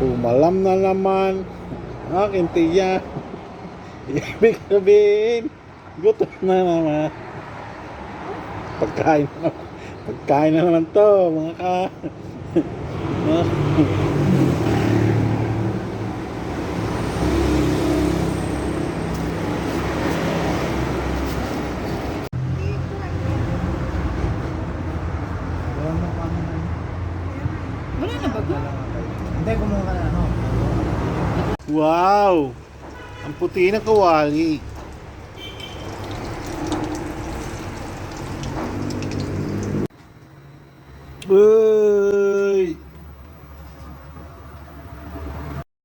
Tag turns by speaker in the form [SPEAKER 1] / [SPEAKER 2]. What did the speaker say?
[SPEAKER 1] Umalam na naman ang aking tiya. Ibig sabihin, gutom na naman. Pagkain na naman. Pagkain na naman to, mga ka. Mga-
[SPEAKER 2] Wala Hindi, kumuha ka na ano.
[SPEAKER 1] wow! Ang puti ng kawali. Uh,